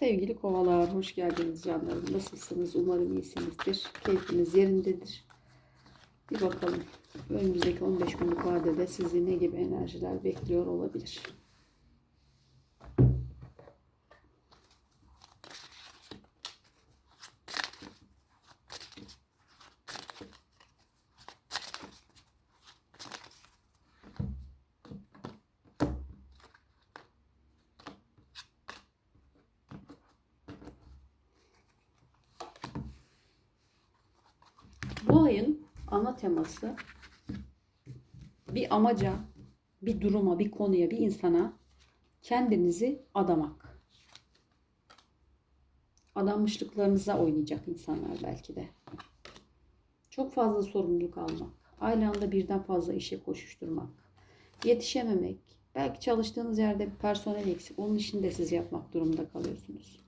Sevgili kovalar, hoş geldiniz canlarım. Nasılsınız? Umarım iyisinizdir. Keyfiniz yerindedir. Bir bakalım. Önümüzdeki 15 günlük vadede sizi ne gibi enerjiler bekliyor olabilir? Bu ayın ana teması bir amaca, bir duruma, bir konuya, bir insana kendinizi adamak. Adanmışlıklarınıza oynayacak insanlar belki de. Çok fazla sorumluluk almak. Aynı anda birden fazla işe koşuşturmak. Yetişememek. Belki çalıştığınız yerde bir personel eksik. Onun işini de siz yapmak durumunda kalıyorsunuz.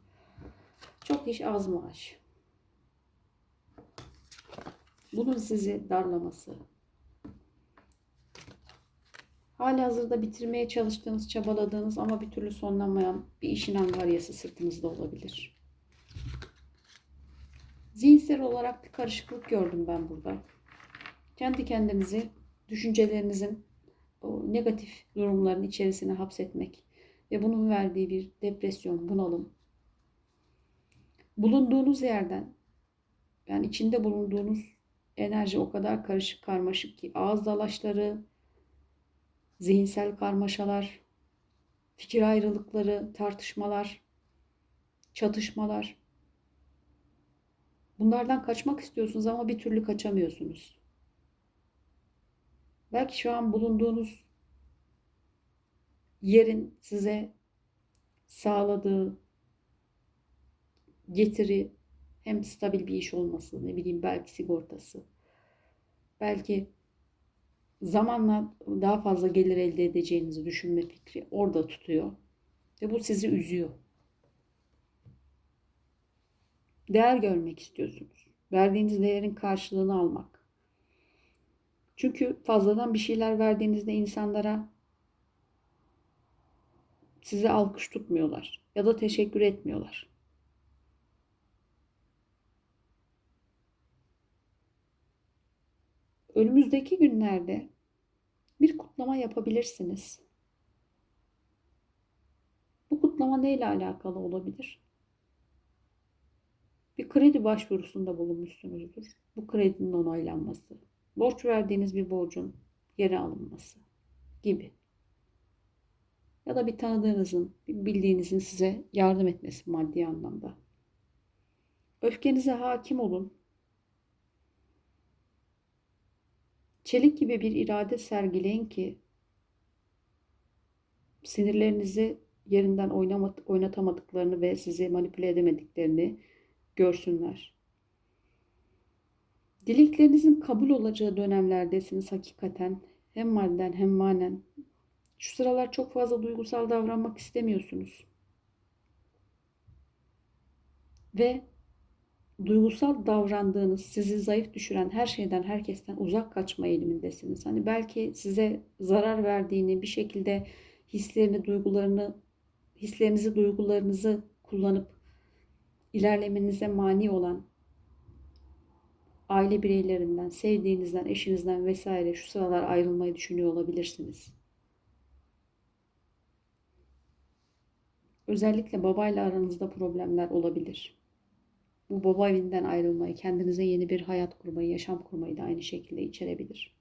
Çok iş az maaş. Bunun sizi darlaması. Hali hazırda bitirmeye çalıştığınız, çabaladığınız ama bir türlü sonlanmayan bir işin angaryası sırtınızda olabilir. Zihinsel olarak bir karışıklık gördüm ben burada. Kendi kendinizi, düşüncelerinizin o negatif durumların içerisine hapsetmek ve bunun verdiği bir depresyon, bunalım. Bulunduğunuz yerden, yani içinde bulunduğunuz enerji o kadar karışık karmaşık ki ağız dalaşları, zihinsel karmaşalar, fikir ayrılıkları, tartışmalar, çatışmalar. Bunlardan kaçmak istiyorsunuz ama bir türlü kaçamıyorsunuz. Belki şu an bulunduğunuz yerin size sağladığı getiri hem stabil bir iş olması, ne bileyim belki sigortası. Belki zamanla daha fazla gelir elde edeceğinizi düşünme fikri orada tutuyor. Ve bu sizi üzüyor. Değer görmek istiyorsunuz. Verdiğiniz değerin karşılığını almak. Çünkü fazladan bir şeyler verdiğinizde insanlara size alkış tutmuyorlar ya da teşekkür etmiyorlar. Önümüzdeki günlerde bir kutlama yapabilirsiniz. Bu kutlama neyle alakalı olabilir? Bir kredi başvurusunda bulunmuşsunuzdur. Bu kredinin onaylanması, borç verdiğiniz bir borcun geri alınması gibi. Ya da bir tanıdığınızın, bir bildiğinizin size yardım etmesi maddi anlamda. Öfkenize hakim olun. Çelik gibi bir irade sergileyin ki sinirlerinizi yerinden oynatamadıklarını ve sizi manipüle edemediklerini görsünler. Dileklerinizin kabul olacağı dönemlerdesiniz hakikaten. Hem madden hem manen. Şu sıralar çok fazla duygusal davranmak istemiyorsunuz. Ve duygusal davrandığınız, sizi zayıf düşüren her şeyden, herkesten uzak kaçma eğilimindesiniz. Hani belki size zarar verdiğini, bir şekilde hislerini, duygularını, hislerinizi, duygularınızı kullanıp ilerlemenize mani olan aile bireylerinden, sevdiğinizden, eşinizden vesaire şu sıralar ayrılmayı düşünüyor olabilirsiniz. Özellikle babayla aranızda problemler olabilir bu baba evinden ayrılmayı, kendinize yeni bir hayat kurmayı, yaşam kurmayı da aynı şekilde içerebilir.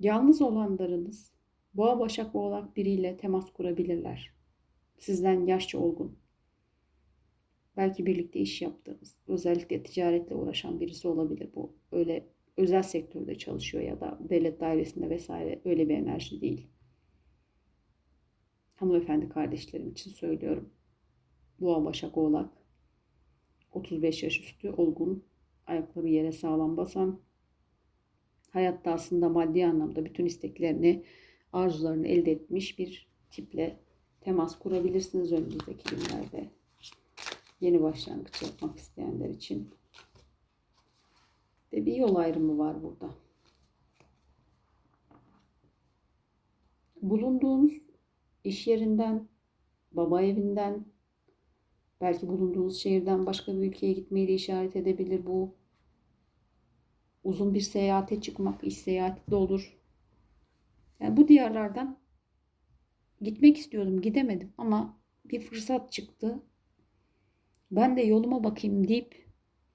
Yalnız olanlarınız boğa başak oğlak biriyle temas kurabilirler. Sizden yaşça olgun. Belki birlikte iş yaptığınız, özellikle ticaretle uğraşan birisi olabilir bu. Öyle özel sektörde çalışıyor ya da devlet dairesinde vesaire öyle bir enerji değil hanımefendi kardeşlerim için söylüyorum. Boğa Başak Oğlak. 35 yaş üstü olgun, ayakları yere sağlam basan, hayatta aslında maddi anlamda bütün isteklerini, arzularını elde etmiş bir tiple temas kurabilirsiniz önümüzdeki günlerde. Yeni başlangıç yapmak isteyenler için. Ve bir yol ayrımı var burada. bulunduğunuz iş yerinden, baba evinden, belki bulunduğunuz şehirden başka bir ülkeye gitmeyi de işaret edebilir bu. Uzun bir seyahate çıkmak, iş seyahati de olur. Yani bu diyarlardan gitmek istiyordum, gidemedim ama bir fırsat çıktı. Ben de yoluma bakayım deyip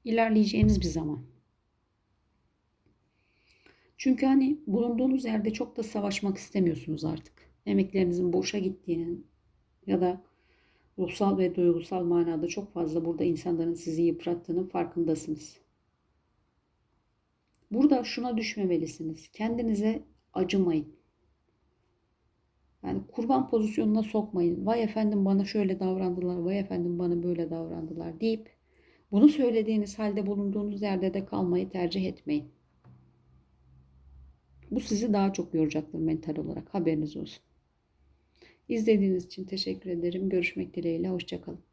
ilerleyeceğiniz bir zaman. Çünkü hani bulunduğunuz yerde çok da savaşmak istemiyorsunuz artık. Emeklerinizin boşa gittiğinin ya da ruhsal ve duygusal manada çok fazla burada insanların sizi yıprattığının farkındasınız. Burada şuna düşmemelisiniz. Kendinize acımayın. Yani kurban pozisyonuna sokmayın. Vay efendim bana şöyle davrandılar, vay efendim bana böyle davrandılar deyip bunu söylediğiniz halde bulunduğunuz yerde de kalmayı tercih etmeyin. Bu sizi daha çok yoracaktır mental olarak. Haberiniz olsun. İzlediğiniz için teşekkür ederim. Görüşmek dileğiyle. Hoşçakalın.